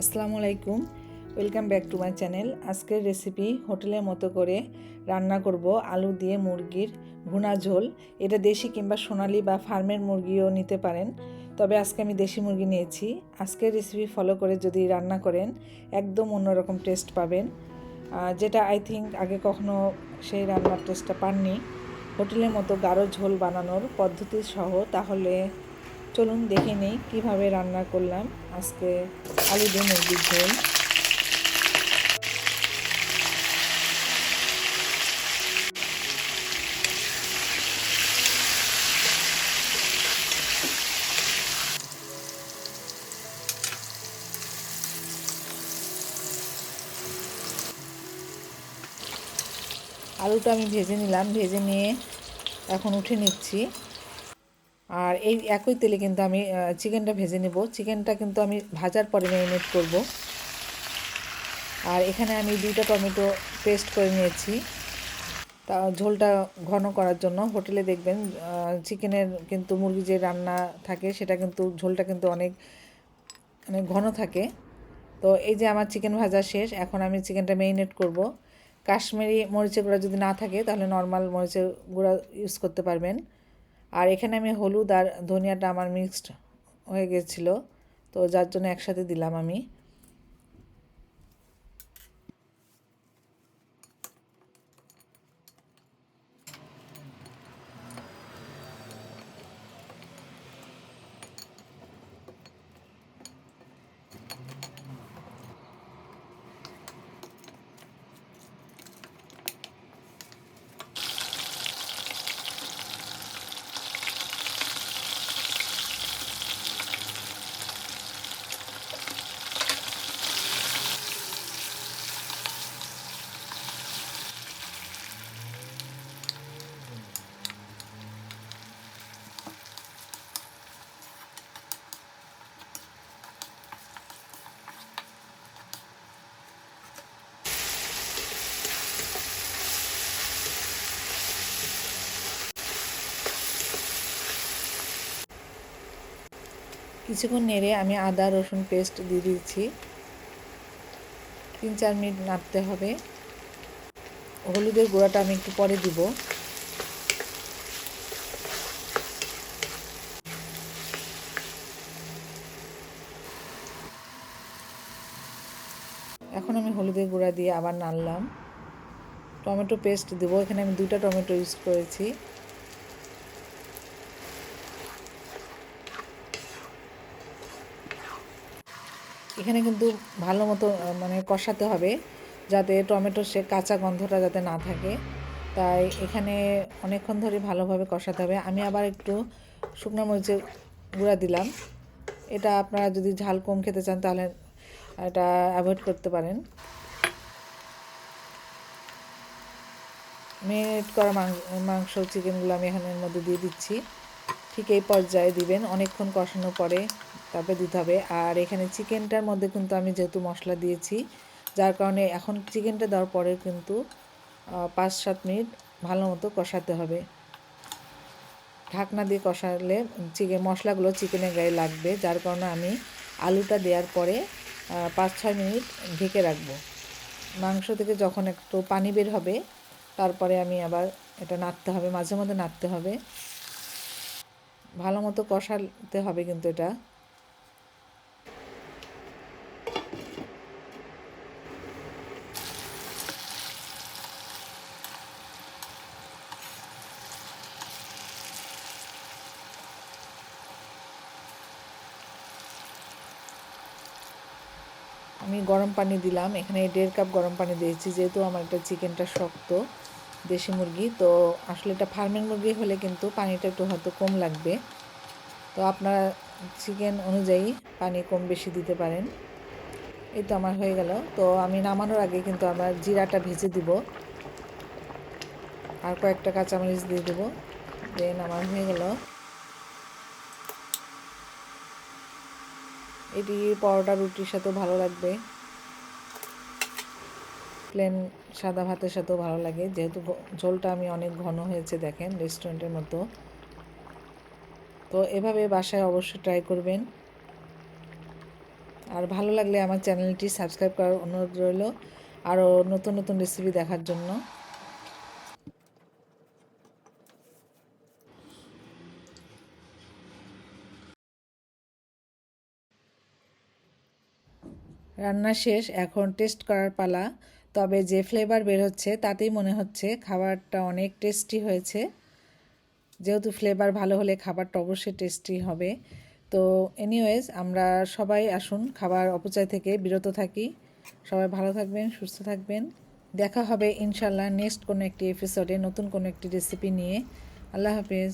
আসসালামু আলাইকুম। Welcome back to my channel আজকের রেসিপি হোটেলের মতো করে রান্না করব আলু দিয়ে মুরগির ভুনা ঝোল। এটা দেশি কিংবা সোনালি বা ফার্মের মুরগিও নিতে পারেন। তবে আজকে আমি দেশি মুরগি নিয়েছি। আজকের রেসিপি ফলো করে যদি রান্না করেন, একদম অন্যরকম টেস্ট পাবেন। যেটা আই থিঙ্ক আগে কখনো সেই রান্নার টেস্টটা পাননি। হোটেলের মতো গাঢ় ঝোল বানানোর পদ্ধতি সহ তাহলে চলুন দেখে নেই কীভাবে রান্না করলাম আজকে আলু দিয়ে মুরগির ঝোল। আলুটা আমি ভেজে নিলাম, ভেজে নিয়ে এখন উঠে নিচ্ছি। আর এই একই তেলে কিন্তু আমি চিকেনটা ভেজে নেব। চিকেনটা কিন্তু আমি ভাজার পরে ম্যারিনেট করব। আর এখানে আমি দুইটা টমেটো পেস্ট করে নিয়েছি। তা, ঝোলটা ঘন করার জন্য। হোটেলে দেখবেন চিকেনের কিন্তু মুরগি যে রান্না থাকে, সেটা কিন্তু ঝোলটা কিন্তু অনেক মানে ঘন থাকে। তো এই যে আমার চিকেন ভাজা শেষ, এখন আমি চিকেনটা ম্যারিনেট করব। কাশ্মীরি মরিচের গুঁড়া যদি না থাকে, তাহলে নর্মাল মরিচের গুঁড়া ইউজ করতে পারবেন। আর এখানে আমি হলুদ আর ধনিয়াটা আমার মিক্সড হয়ে গেছিল, তো যার জন্য একসাথে দিলাম আমি। কিছুক্ষণ নেড়ে আমি আদা, রসুন পেস্ট দিয়ে দিয়েছি তিন চার মিনিট নাড়তে হবে। হলুদের গুঁড়াটা আমি একটু পরে দিব। এখন আমি হলুদের গুঁড়া দিয়ে আবার নাড়লাম। টমেটো পেস্ট দেবো। এখানে আমি দুটা টমেটো ইউজ করেছি। এখানে কিন্তু ভালো মতো মানে কষাতে হবে যাতে টমেটোর সে কাঁচা গন্ধটা যাতে না থাকে। তাই এখানে অনেকক্ষণ ধরে ভালোভাবে কষাতে হবে। আমি আবার একটু শুকনো মরিচের গুঁড়া দিলাম। এটা আপনারা যদি ঝাল কম খেতে চান তাহলে এটা অ্যাভয়েড করতে পারেন। মেরিনেট করা মাংস চিকেনগুলো আমি এখানের মধ্যে দিয়ে দিচ্ছি। ঠিক এই পর্যায়ে দিবেন। অনেকক্ষণ কষানোর পরে তারপরে দিতে হবে। আর এখানে চিকেনটার মধ্যে কিন্তু আমি যেহেতু মশলা দিয়েছি, যার কারণে এখন চিকেনটা দেওয়ার পরে কিন্তু পাঁচ সাত মিনিট ভালো মতো কষাতে হবে। ঢাকনা দিয়ে কষালে চিকেন মশলাগুলো চিকেনের গায়ে লাগবে, যার কারণে আমি আলুটা দেওয়ার পরে পাঁচ ছয় মিনিট ঢেকে রাখব। মাংস থেকে যখন একটু পানি বের হবে, তারপরে আমি আবার এটা নাড়তে হবে, মাঝে মধ্যে নাড়তে হবে। ভালো মতো কষাতে হবে কিন্তু এটা। আমি গরম পানি দিলাম। এখানে দেড় কাপ গরম পানি দিয়েছি, যেহেতু আমার একটা চিকেনটা শক্ত। দেশি মুরগি, তো আসলে এটা ফার্মের মুরগি হলে কিন্তু পানিটা একটু হয়তো কম লাগবে। তো আপনারা চিকেন অনুযায়ী পানি কম বেশি দিতে পারেন। এই তো আমার হয়ে গেল। তো আমি নামানোর আগে কিন্তু আমার জিরাটা ভেজে দিব। আর কয়েকটা কাঁচামরিচ দিয়ে দেবো। দেন আমার হয়ে গেল। এটি পরোটা রুটির সাথেও ভালো লাগবে। প্লেন সাদা ভাতের সাথেও ভালো লাগে। যেহেতু ঝোলটা আমি অনেক ঘন হয়েছে, দেখেন, রেস্টুরেন্টের মতো। তো এভাবে বাসায় অবশ্যই ট্রাই করবেন। আর ভালো লাগলে আমার চ্যানেলটি সাবস্ক্রাইব করার অনুরোধ রইল। আরও নতুন নতুন রেসিপি দেখার জন্য। রান্না শেষ, এখন টেস্ট করার পালা। তবে যে ফ্লেভার বের হচ্ছে, তাতেই মনে হচ্ছে খাবারটা অনেক টেস্টি হয়েছে। যেহেতু ফ্লেভার ভালো হলে খাবারটা অবশ্যই টেস্টি হবে। তো এনিওয়েজ আমরা সবাই আসুন, খাবার অপচয় থেকে বিরত থাকি। সবাই ভালো থাকবেন, সুস্থ থাকবেন। দেখা হবে ইনশাল্লাহ নেক্সট কোনো একটি এপিসোডে নতুন কোনো একটি রেসিপি নিয়ে। আল্লাহ হাফেজ।